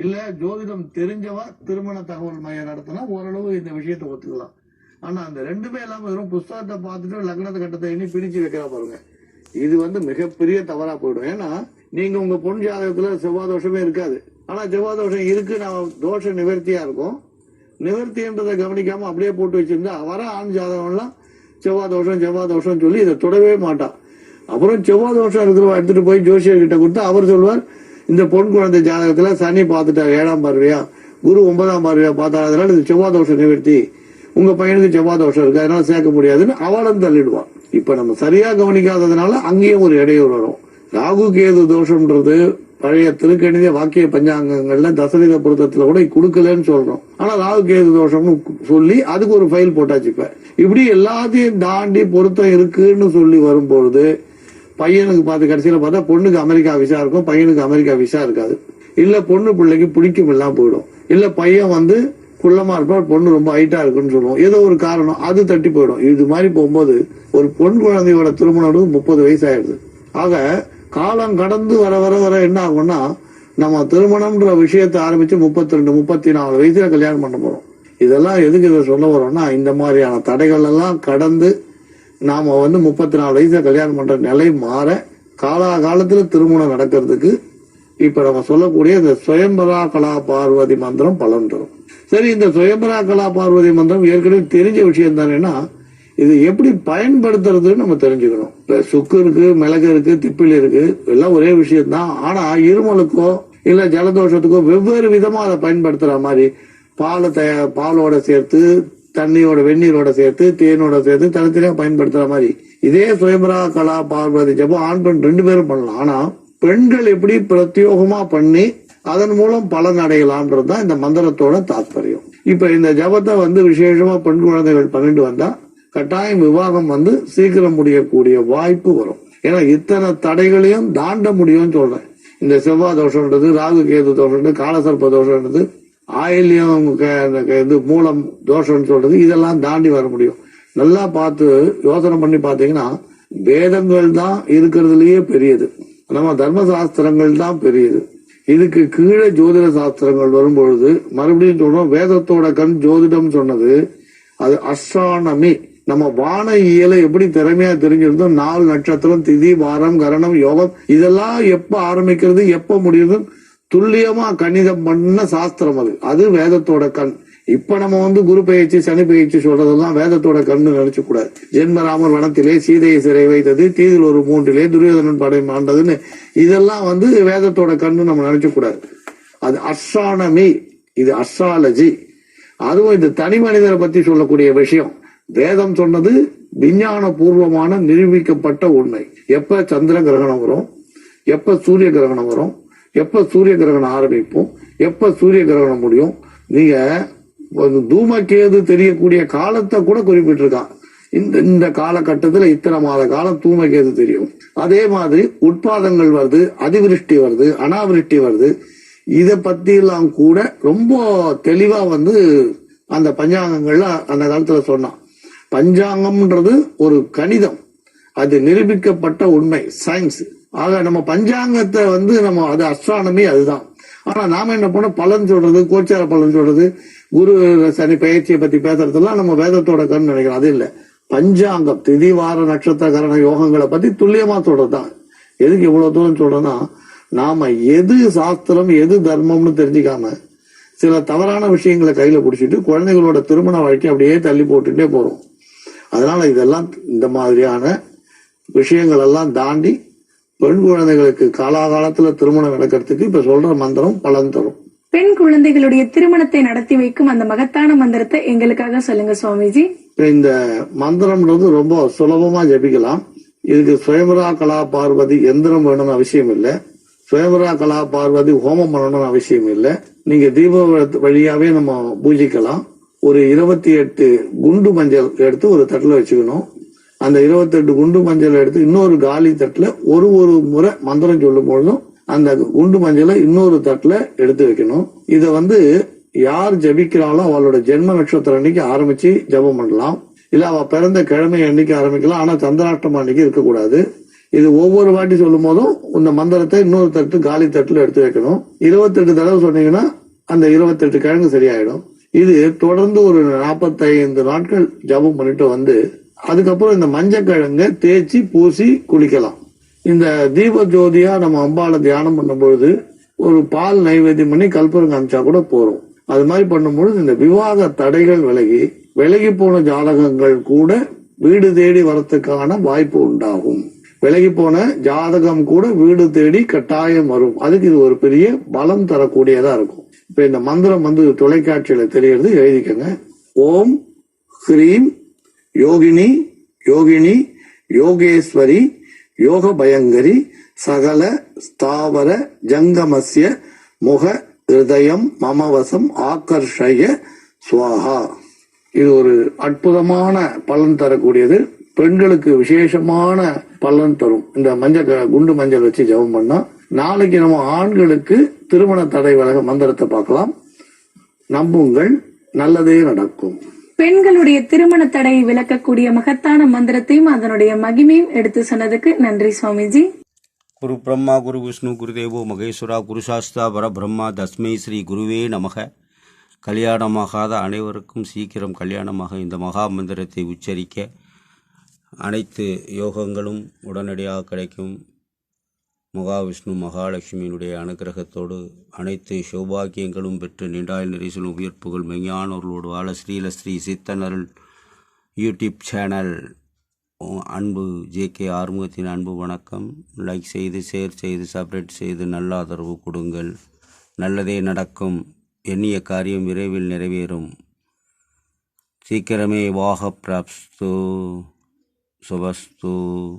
இல்ல ஜோதிடம் தெரிஞ்சவ திருமண தகவல் மையம் நடத்தினா ஓரளவு இந்த விஷயத்தை ஒத்துக்கலாம். ஆனா அந்த ரெண்டுமே இல்லாம வெறும் புஸ்தகத்தை பார்த்துட்டு லக்னத்தை கட்டத்தை எண்ணி பிரிச்சு வைக்கிறா பாருங்க. இது வந்து மிகப்பெரிய தவறா போயிடும். ஏன்னா நீங்க உங்க பொன் ஜாதகத்துல செவ்வாய் தோஷமே இருக்காது. ஆனா செவ்வாய் தோஷம் இருக்கு நான் தோஷ நிவர்த்தியா இருக்கும். நிவர்த்தின்றதை கவனிக்காம அப்படியே போட்டு வச்சிருந்தா வர ஆண் ஜாதகம் எல்லாம் செவ்வாய் தோஷம் செவ்வாய் தோஷம் சொல்லி இதை தொடவே மாட்டான் அப்புறம் செவ்வாய் தோஷம் இருக்கிறவா எடுத்துட்டு போய் ஜோசியர் கிட்ட அவர் சொல்வார் இந்த பொன் குழந்தை ஜாதகத்துல சனி பார்த்துட்டாங்க ஏழாம் பார்வையா? குரு ஒன்பதாம் பார்வையா பார்த்தா அதனால இது செவ்வாய் தோஷம் நிவர்த்தி. உங்க பையனுக்கு செவ்வாய் தோஷம் இருக்கு அதனால சேர்க்க முடியாதுன்னு அவளும் தள்ளிடுவான். இப்ப நம்ம சரியா கவனிக்காததுனால அங்கேயும் ஒரு இடையூறு வரும். ராகு கேது தோஷம்ன்றது பழைய திருக்கணித வாக்கிய பஞ்சாங்கங்கள்ல தசரீத பொருத்தத்துல கூட கொடுக்கலன்னு சொல்றோம். ஆனா ராகு கேது தோஷம்னு சொல்லி அதுக்கு ஒரு ஃபைல் போட்டாச்சு இப்ப. இப்படி எல்லாத்தையும் தாண்டி பொருத்தம் இருக்குன்னு சொல்லி வரும்பொழுது பையனுக்கு பார்த்து கடைசியில பார்த்தா பொண்ணுக்கு அமெரிக்கா விசா இருக்கும் பையனுக்கு அமெரிக்கா விசா இருக்காது. இல்ல பொண்ணு பிள்ளைக்கு பிடிக்கும் இல்லாம போயிடும். இல்ல பையன் வந்து குள்ளமா இருப்பார் பொண்ணு ரொம்ப ஹைட்டா இருக்குன்னு சொல்லுவோம். ஏதோ ஒரு காரணம் அது தட்டி போயிடும். இது மாதிரி போகும்போது ஒரு பொன் குழந்தையோட திருமணம் முப்பது வயசு ஆயிடுது ஆக காலம் கடந்து வர வர வர என்ன ஆகும்னா நம்ம திருமணம்ன்ற விஷயத்தை ஆரம்பிச்சு முப்பத்தி ரெண்டு முப்பத்தி நாலு வயசுல கல்யாணம் பண்ண போறோம். இதெல்லாம் எதுக்கு இதை சொல்ல வரோம்னா இந்த மாதிரியான தடைகள் எல்லாம் கடந்து நாம வந்து முப்பத்தி நாலு வயசுல கல்யாணம் பண்ற நிலை மாற காலாகாலத்துல திருமணம் நடக்கிறதுக்கு இப்ப நம்ம சொல்லக்கூடிய இந்த சுயம்பரா கலா பார்வதி மந்திரம் பலன் தரும். சரி இந்த சுயம்பரா கலா பார்வதி மந்திரம் ஏற்கனவே தெரிஞ்ச விஷயம் தானேன்னா இது எப்படி பயன்படுத்துறதுன்னு நம்ம தெரிஞ்சுக்கணும். இப்ப சுக்கு இருக்கு மிளகு இருக்கு திப்பிலி இருக்கு எல்லாம் ஒரே விஷயம்தான். ஆனா இருமலுக்கோ இல்ல ஜலதோஷத்துக்கோ வெவ்வேறு விதமா அதை பயன்படுத்துற மாதிரி பாலை தயா பாலோட சேர்த்து தண்ணியோட வெந்நீரோட சேர்த்து தேனோட சேர்த்து தனித்தனியா பயன்படுத்துற மாதிரி. இதே சுயம்பரா கலா பார்வதி ஜபம் ஆண் பெண் ரெண்டு பேரும் பண்ணலாம். ஆனா பெண்கள் எப்படி பிரத்யோகமா பண்ணி அதன் மூலம் பலன் அடையலாம்ன்றது தான் இந்த மந்திரத்தோட தாத்பரியம். இப்ப இந்த ஜபத்தை வந்து விசேஷமா பெண் குழந்தைகள் பண்ணிட்டு வந்தா கட்டாயம் விவாகம் வந்து சீக்கிரம் முடியக்கூடிய வாய்ப்பு வரும். ஏன்னா இத்தனை தடைகளையும் தாண்ட முடியும்னு சொல்றேன். இந்த செவ்வாய் தோஷம்ன்றது ராகு கேது தோஷம்ன்றது காலசர்ப்ப தோஷம்ன்றது ஆயில்யம் க- இது மூலம் தோஷம்னு சொல்றது இதெல்லாம் தாண்டி வர முடியும். நல்லா பார்த்து யோசனை பண்ணி பார்த்தீங்கன்னா வேதங்கள் தான் இருக்கிறதுலயே பெரியது. நம்ம தர்ம சாஸ்திரங்கள் தான் பெரியது. இதுக்கு கீழே ஜோதிட சாஸ்திரங்கள் வரும்பொழுது மறுபடியும் சொல்றோம் வேதத்தோட கண் ஜோதிடம் சொன்னது அது அஸ்ட்ரானமி நம்ம வான இயலை எப்படி திறமையா தெரிஞ்சிருந்தோம்? நாலு நட்சத்திரம் திதி வாரம் கரணம் யோகம் இதெல்லாம் எப்ப ஆரம்பிக்கிறது எப்ப முடியுது துல்லியமா கணிதம் பண்ண சாஸ்திரம் அது. அது வேதத்தோட கண். இப்ப நம்ம வந்து குரு பயிற்சி சனி பயிற்சி சொல்றதெல்லாம் வேதத்தோட கண்ணு நினைச்சு கூடாது ஜென்மராமர் வனத்திலே சீதையை சிறை வைத்தது தீதில் ஒரு மூன்றிலே துரியோதனன் படை மாண்டதுன்னு இதெல்லாம் வந்து வேதத்தோட கண்ணு நம்ம நினைச்சு கூடாது அது அஸ்ட்ரானமி இது அஸ்ட்ராலஜி அதுவும் இந்த தனி மனிதரை பத்தி சொல்லக்கூடிய விஷயம். வேதம் சொன்னது விஞ்ஞான பூர்வமான நிரூபிக்கப்பட்ட உண்மை. எப்ப சந்திர கிரகணம் வரும்? எப்ப சூரிய கிரகணம் வரும்? எப்ப சூரிய கிரகணம் ஆரம்பிப்போம்? எப்ப சூரிய கிரகணம் முடியும்? நீங்க ஒரு தூமக்கேது தெரியக்கூடிய காலத்தை கூட குறிப்பிட்டிருக்கான். இந்த இந்த காலகட்டத்துல இத்தனை மாத காலம் தூமக்கேது தெரியும். அதே மாதிரி உட்பாதங்கள் வருது அதிவிருஷ்டி வருது அனாவிருஷ்டி வருது. இதை பத்தி எல்லாம் கூட ரொம்ப தெளிவா வந்து அந்த பஞ்சாங்கங்கள்ல அந்த காலத்துல சொன்னான். பஞ்சாங்கம்ன்றது ஒரு கணிதம். அது நிரூபிக்கப்பட்ட உண்மை சயின்ஸ் ஆக நம்ம பஞ்சாங்கத்தை வந்து நம்ம அது அஸ்ட்ரானமி அதுதான். ஆனா நாம என்ன பண்ணோம் பலன் சொல்றது கோச்சார பலன் சொல்றது குரு சனி பயிற்சியை பத்தி பேசுறதெல்லாம் நம்ம வேதத்தோட கண் நினைக்கிறோம். அது இல்லை. பஞ்சாங்கம் திதி வார நட்சத்திர கரண யோகங்களை பத்தி துல்லியமா சொல்றதுதான். எதுக்கு இவ்வளவு தூரம் சொல்றேன்னா நாம எது சாஸ்திரம் எது தர்மம்னு தெரிஞ்சுக்காம சில தவறான விஷயங்களை கையில பிடிச்சிட்டு குழந்தைகளோட திருமண வாழ்க்கை அப்படியே தள்ளி போட்டுட்டே போறோம். அதனால இதெல்லாம் இந்த மாதிரியான விஷயங்கள் எல்லாம் தாண்டி பெண் குழந்தைகளுக்கு காலாகாலத்துல திருமணம் நடக்கிறதுக்கு இப்ப சொல்ற மந்திரம் பலன் தரும். பெண் குழந்தைகளுடைய திருமணத்தை நடத்தி வைக்கும் அந்த மகத்தான மந்திரத்தை எங்களுக்காக சொல்லுங்க சுவாமிஜி. இப்ப இந்த மந்திரம்ன்றது ரொம்ப சுலபமா ஜபிக்கலாம். இதுக்கு சுயம்பரா கலா பார்வதி எந்திரம் வேணும்னு அவசியம் இல்லை. சுயம்பரா கலா பார்வதி ஹோமம் பண்ணணும்னு அவசியம் இல்லை. நீங்க தீப வழியாவே நம்ம பூஜிக்கலாம். ஒரு இருபத்தி எட்டு குண்டு மஞ்சள் எடுத்து ஒரு தட்டுல வச்சுக்கணும். அந்த 28 குண்டு மஞ்சள் எடுத்து இன்னொரு காலி தட்டுல ஒரு ஒரு முறை மந்திரம் சொல்லும் பொழுதும் அந்த குண்டு மஞ்சளை இன்னொரு தட்டுல எடுத்து வைக்கணும். இத வந்து யார் ஜபிக்கிறாளோ அவளோட ஜென்ம நட்சத்திரம் அன்னைக்கு ஆரம்பிச்சு ஜெபம் பண்ணலாம். இல்ல அவ பிறந்த கிழமை அன்னைக்கு ஆரம்பிக்கலாம். ஆனா சந்திராஷ்டமம் அன்னைக்கு இருக்கக்கூடாது. இது ஒவ்வொரு வாட்டி சொல்லும் போதும் இந்த மந்திரத்தை இன்னொரு தட்டு காலி தட்டுல எடுத்து வைக்கணும். இருபத்தெட்டு தடவை சொன்னீங்கன்னா அந்த இருபத்தெட்டு கிழங்கு சரியாயிடும். இது தொடர்ந்து ஒரு நாற்பத்தைந்து நாட்கள் ஜபம் பண்ணிட்டு வந்து அதுக்கப்புறம் இந்த மஞ்சக்கிழங்க தேய்ச்சி பூசி குளிக்கலாம். இந்த தீப ஜோதியா நம்ம அம்பாளை தியானம் பண்ணும்பொழுது ஒரு பால் நைவேத்தியம் பண்ணி கல்பருங்க காமிச்சா கூட போறோம். அது மாதிரி பண்ணும்பொழுது இந்த விவாக தடைகள் விலகி விலகி போன ஜாதகங்கள் கூட வீடு தேடி வரத்துக்கான வாய்ப்பு உண்டாகும். விலகி போன ஜாதகம் கூட வீடு தேடி கட்டாயம் வரும். அதுக்கு இது ஒரு பெரிய பலம் தரக்கூடியதா இருக்கும். இப்ப இந்த மந்திரம் வந்து தொலைக்காட்சியில தெரியறது எழுதிக்கங்க. ஓம் ஹ்ரீம் யோகினி யோகினி யோகேஸ்வரி யோக பயங்கரி சகல ஸ்தாவர ஜங்கமஸ்ய முக ஹிருதயம் மமவசம் ஆக்கர்ஷய சுவாகா இது ஒரு அற்புதமான பலன் தரக்கூடியது. பெண்களுக்கு விசேஷமான பலன் தரும். இந்த மஞ்சள் க- குண்டு மஞ்சள் வச்சு ஜெபம் பண்ணா நாளைக்கு நம்ம ஆண்களுக்கு திருமண தடை விலக மந்திரத்தை பார்க்கலாம். நம்புங்கள் நல்லதே நடக்கும். பெண்களுடைய திருமண தடையை விளக்கக்கூடிய மகத்தான மந்திரத்தையும் அதனுடைய மகிமையும் எடுத்து சொன்னதுக்கு நன்றி சுவாமிஜி. குரு பிரம்மா குரு விஷ்ணு குருதேவோ மகேஸ்வரா குருசாஸ்தா பரபிரம்மா தஸ்மை ஸ்ரீ குருவே நமக. கல்யாணமாகாத அனைவருக்கும் சீக்கிரம் கல்யாணமாக இந்த மகா மந்திரத்தை உச்சரிக்க அனைத்து யோகங்களும் உடனடியாக கிடைக்கும். மகாவிஷ்ணு மகாலட்சுமியினுடைய அனுகிரகத்தோடு அனைத்து சௌபாக்கியங்களும் பெற்று நீண்டாயில் நெரிசலும் உயிர்ப்புகள் மெய்ஞானவர்களோடு வாழ ஸ்ரீல ஸ்ரீ சித்தனருள் யூடியூப் சேனல். அன்பு அன்பு ஜேகே ஆறுமுகத்தின் அன்பு வணக்கம். லைக் செய்து ஷேர் செய்து சப்ரேட் செய்து நல்ல ஆதரவு கொடுங்கள். நல்லதே நடக்கும். எண்ணிய காரியம் விரைவில் நிறைவேறும். சீக்கிரமே வாக பிராப்ஸ்து. சுபஸ்து.